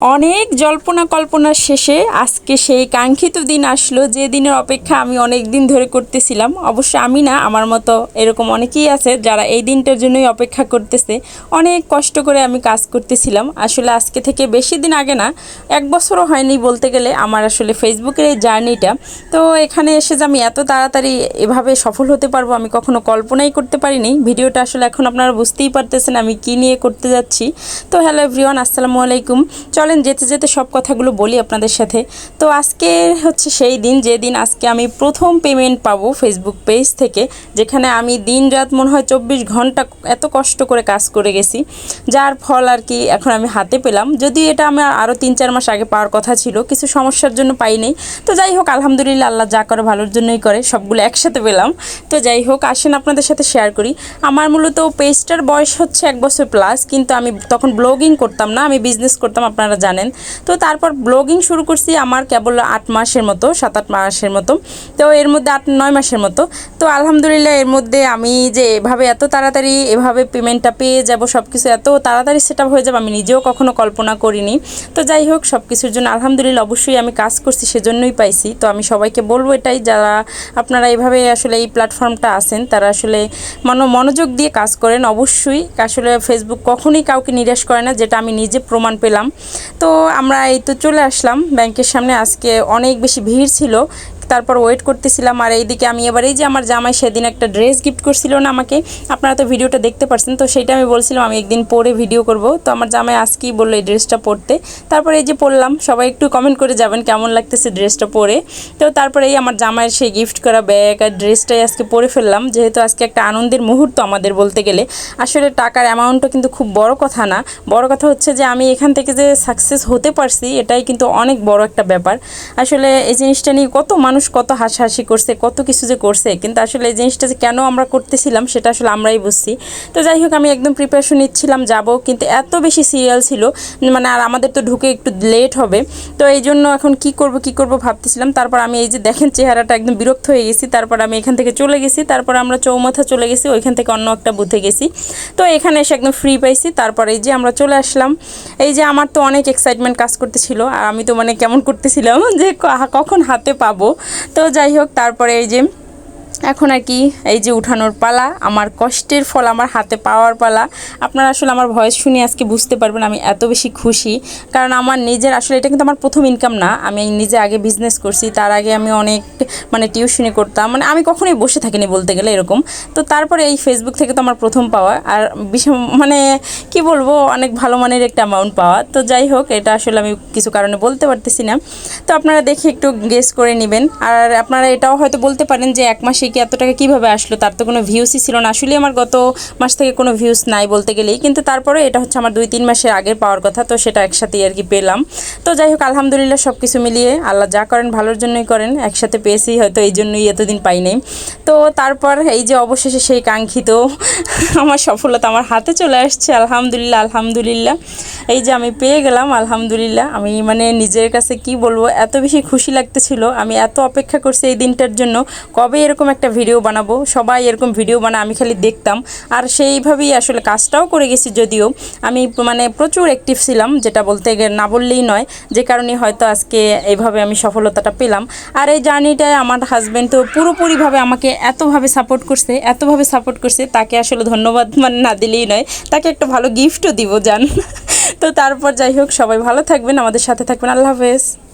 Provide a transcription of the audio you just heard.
অনেক জল্পনা কল্পনার শেষে আজকে সেই কাঙ্ক্ষিত দিন আসলো, যে দিনের অপেক্ষা আমি অনেক দিন ধরে করতেছিলাম। অবশ্য আমি না, আমার মতো এরকম অনেকেই আছে যারা এই দিনটার জন্যই অপেক্ষা করতেছে। অনেক কষ্ট করে আমি কাজ করতেছিলাম। আসলে আজকে থেকে বেশি দিন আগে না, এক বছরও হয়নি বলতে গেলে আমার আসলে ফেসবুকের এই জার্নিটা। তো এখানে এসে যে আমি এত তাড়াতাড়ি এভাবে সফল হতে পারব, আমি কখনো কল্পনাই করতে পারিনি। ভিডিওটা আসলে এখন আপনারা বুঝতেই পারতেছেন আমি কি নিয়ে করতে যাচ্ছি। তো হ্যালো এভরিওয়ান আসসালামু আলাইকুম। চলেন যেতে যেতে সব কথাগুলো বলি আপনাদের সাথে। তো আজকে হচ্ছে সেই দিন যে দিন আজকে আমি প্রথম পেমেন্ট পাবো ফেসবুক পেজ থেকে, যেখানে আমি দিন রাত মনে হয় চব্বিশ ঘণ্টা এত কষ্ট করে কাজ করে গেছি, যার ফল আর কি এখন আমি হাতে পেলাম। যদি এটা আমার আরও তিন চার মাস আগে পাওয়ার কথা ছিল, কিছু সমস্যার জন্য পাইনি। তো যাই হোক, আলহামদুলিল্লাহ আল্লাহ যা করে ভালোর জন্যই করে, সবগুলো একসাথে পেলাম। তো যাই হোক, আসেন আপনাদের সাথে শেয়ার করি। আমার মূলত পেজটার বয়স হচ্ছে এক বছর প্লাস কিন্তু আমি তখন ব্লগিং করতাম না, আমি বিজনেস করতাম, আপনারা জানেন। তো তারপর ব্লগিং শুরু করছি আমার কেবল আট মাসের মতো, সাত আট মাসের মতো। তো এর মধ্যে আট নয় মাসের মতো। তো আলহামদুলিল্লাহ এর মধ্যে আমি যে এভাবে এত তাড়াতাড়ি এভাবে পেমেন্টটা পেয়ে যাব সব কিছু এত তাড়াতাড়ি সেট হয়ে যাবে আমি নিজেও কখনো কল্পনা করিনি। তো যাই হোক সব কিছুর জন্য আলহামদুলিল্লাহ অবশ্যই আমি কাজ করছি, সেজন্যই পাইছি। তো আমি সবাইকে বলব এটাই, যারা আপনারা এভাবে আসলে এই প্ল্যাটফর্মটা আছেন, তারা আসলে মনো মনোযোগ দিয়ে কাজ করেন। অবশ্যই আসলে ফেসবুক কখনোই কাউকে নিরাশ করে না, যেটা আমি নিজে প্রমাণ পেলাম। তো আমরা এই তো চলে আসলাম। ব্যাংকের সামনে আজকে অনেক বেশি ভিড় ছিল। তারপর ওয়েট করতেছিলাম, আর এইদিকে আমি এবার এই যে আমার জামাই সেদিন একটা ড্রেস গিফট করছিল না আমাকে, আপনারা তো ভিডিওটা দেখতে পারছেন, তো সেইটা আমি বলছিলাম, আমি একদিন পরে ভিডিও করব। তো আমার জামাই আজকেই বলল এই ড্রেসটা পরতে। তারপরে এই যে পরলাম, সবাই একটু কমেন্ট করে যাবেন কেমন লাগতেছে ড্রেসটা পরে। তো তারপরে এই আমার জামাইয়ের সেই গিফট করা ব্যাগ আর ড্রেসটাই আজকে পরে ফেললাম, যেহেতু আজকে একটা আনন্দের মুহূর্ত আমাদের বলতে গেলে। আসলে টাকার অ্যামাউন্টটা কিন্তু খুব বড় কথা না। বড় কথা হচ্ছে যে আমি এখান থেকে যে সাকসেস হতে পারছি, এটাই কিন্তু অনেক বড় একটা ব্যাপার। আসলে এই জিনিসটা নিয়ে কত মানুষ কত হাসাহাসি করছে, কত কিছু যে করছে, কিন্তু আসলে এই জিনিসটা যে কেন আমরা করতেছিলাম সেটা আসলে আমরাই বুঝছি। তো যাই হোক, আমি একদম প্রিপারেশন নিচ্ছিলাম, যাব, কিন্তু এত বেশি সিরিয়াল ছিল মানে আর আমাদের তো ঢুকে একটু লেট হবে। তো এই জন্য এখন কি করব কি করব ভাবতেছিলাম। তারপর আমি এই যে দেখেন চেহারাটা একদম বিরক্ত হয়ে গেছি, তারপর আমি এখান থেকে চলে গেছি, তারপর আমরা চৌমাথা চলে গেছি, ওইখান থেকে অন্য একটা বুথে গেছি। তো এখানে এসে একদম ফ্রি পাইছি, তারপর এই যে আমরা চলে আসলাম। এই যে আমার তো অনেক এক্সাইটমেন্ট কাজ করতেছিল, আর আমি তো মানে কেমন করতেছিলাম যে কখন হাতে পাবো। তো যাই হোক তারপরে এই যে এখন আর কি, এই যে উঠানোর পালা, আমার কষ্টের ফল আমার হাতে পাওয়ার পালা। আপনারা আসলে আমার ভয়েস শুনে আজকে বুঝতে পারবেন আমি এত বেশি খুশি। কারণ আমার নিজের, আসলে এটা কিন্তু আমার প্রথম ইনকাম না, আমি নিজে আগে বিজনেস করছি, তার আগে আমি অনেক মানে টিউশনি করতাম মানে আমি কখনোই বসে থাকিনি বলতে গেলে এরকম। তো তারপরে এই ফেসবুক থেকে তো আমার প্রথম পাওয়া, আর মানে কি বলব, অনেক ভালো মানের একটা অ্যামাউন্ট পাওয়া। তো যাই হোক, এটা আসলে আমি কিছু কারণে বলতে পারতেছি না। তো আপনারা দেখে একটু গেস করে নেবেন। আর আপনারা এটাও হয়তো বলতে পারেন যে এক মাসে কি এত টাকা কীভাবে আসলো? তার তো কোনো ভিউসই ছিল না। আসলে আমার গত মাস থেকে কোনো ভিউস নাই বলতে গেলেই। কিন্তু তারপরে এটা হচ্ছে আমার দুই তিন মাসের আগের পাওয়ার কথা, তো সেটা একসাথেই আর কি পেলাম। তো যাই হোক, আলহামদুলিল্লাহ সব কিছু মিলিয়ে আল্লাহ যা করেন ভালোর জন্যই করেন। একসাথে পেয়েছি, হয়তো এই জন্যই এতদিন পাই নাই। তো তারপর এই যে অবশেষে সেই কাঙ্ক্ষিত আমার সফলতা আমার হাতে চলে আসছে। আলহামদুলিল্লাহ আলহামদুলিল্লাহ। এই যে আমি পেয়ে গেলাম, আলহামদুলিল্লাহ। আমি মানে নিজের কাছে কি বলব, এত বেশি খুশি লাগতেছিল। আমি এত অপেক্ষা করছি এই দিনটার জন্য। কবে এরকম একটা ভিডিও বানাবো। সবাই এরকম ভিডিও বানা আমি খালি দেখতাম। আর সেইভাবেই আসলে কাজটাও করে গেছি যদিও। আমি মানে প্রচুর অ্যাক্টিভ ছিলাম, যেটা বলতে না বললেই নয়, যে কারণে হয়তো আজকে এইভাবে আমি সফলতাটা পেলাম। আর এই জার্নিটায় আমার হাজব্যান্ড তো পুরোপুরিভাবে আমাকে এতভাবে সাপোর্ট করছে, এতভাবে সাপোর্ট করছে, তাকে আসলে ধন্যবাদ মানে না দিলেই নয়। তাকে একটা ভালো গিফটও দিব, জান। তো তারপর যাই হোক, সবাই ভালো থাকবেন, আমাদের সাথে থাকবেন। আল্লাহ হাফেজ।